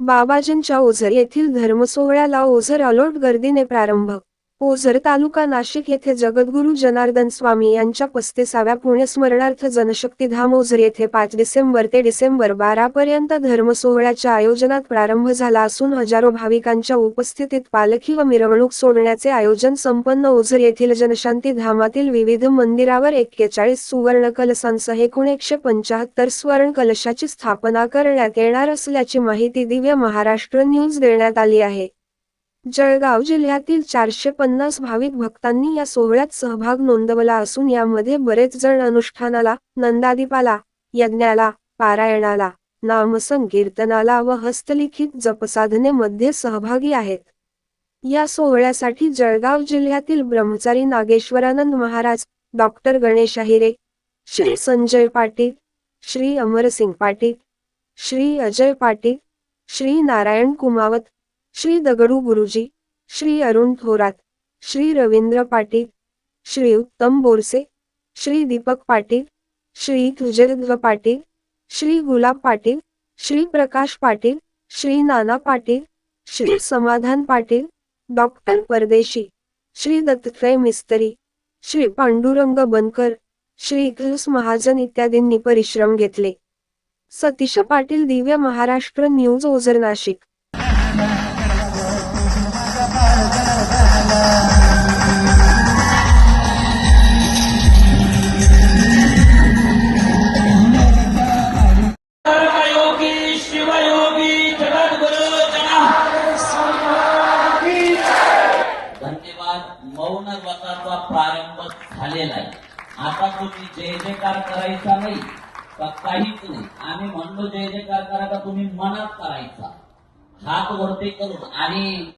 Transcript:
बाबाजींच्या ओझर येथील धर्मसोहळ्याला ओझर अलोट गर्दीने प्रारंभ हो, ओझर तालुका नाशिक येथे जगद्गुरू जनार्दन स्वामी यांच्या पस्तीसाव्या पुण्यस्मरणार्थ जनशक्तीधाम ओझर येथे पाच डिसेंबर ते डिसेंबर बारा पर्यंत धर्मसोहळ्याच्या आयोजनात प्रारंभ झाला असून हजारो भाविकांच्या उपस्थितीत पालखी व मिरवणूक सोडण्याचे आयोजन संपन्न ओझर येथील जनशांती धामातील विविध मंदिरावर एक्केचाळीस सुवर्ण कलशांसह एकूण एकशे पंचाहत्तर स्वर्ण कलशाची स्थापना करण्यात येणार असल्याची माहिती दिव्य महाराष्ट्र न्यूज देण्यात आली आहे. जळगाव जिल्ह्यातील चारशे पन्नास भाविक भक्तांनी या सोहळ्यात सहभाग नोंदवला असून यामध्ये बरेच जण अनुष्ठानाला नंदादीपाला यज्ञाला पारायणाला नामसंकीर्तनाला व हस्तलिखित जपसाधनेमध्ये सहभागी आहेत. या सोहळ्यासाठी जळगाव जिल्ह्यातील ब्रह्मचारी नागेश्वरानंद महाराज डॉक्टर गणेश अहिरे श्री संजय पाटील श्री अमरसिंग पाटील श्री अजय पाटील श्री नारायण कुमावत श्री दगडू गुरुजी श्री अरुण थोरात श्री रवींद्र पाटील श्री उत्तम बोरसे श्री दीपक पाटील श्री तुजरद्व पाटील श्री गुलाब पाटील श्री प्रकाश पाटील श्री नाना पाटील श्री समाधान पाटील डॉक्टर परदेशी श्री दत्तत्रय मिस्त्री श्री पांडुरंग बनकर श्री इकलस महाजन इत्यादींनी परिश्रम घेतले. सतीश पाटील दिव्य महाराष्ट्र न्यूज ओझर नाशिक. मताचा प्रारंभ झालेला आहे. आता तुम्ही जय जयकार करायचा नाही का काहीच नाही आम्ही म्हणलो जय जयकार करा का तुम्ही मनात करायचा. हात वरती करून आणि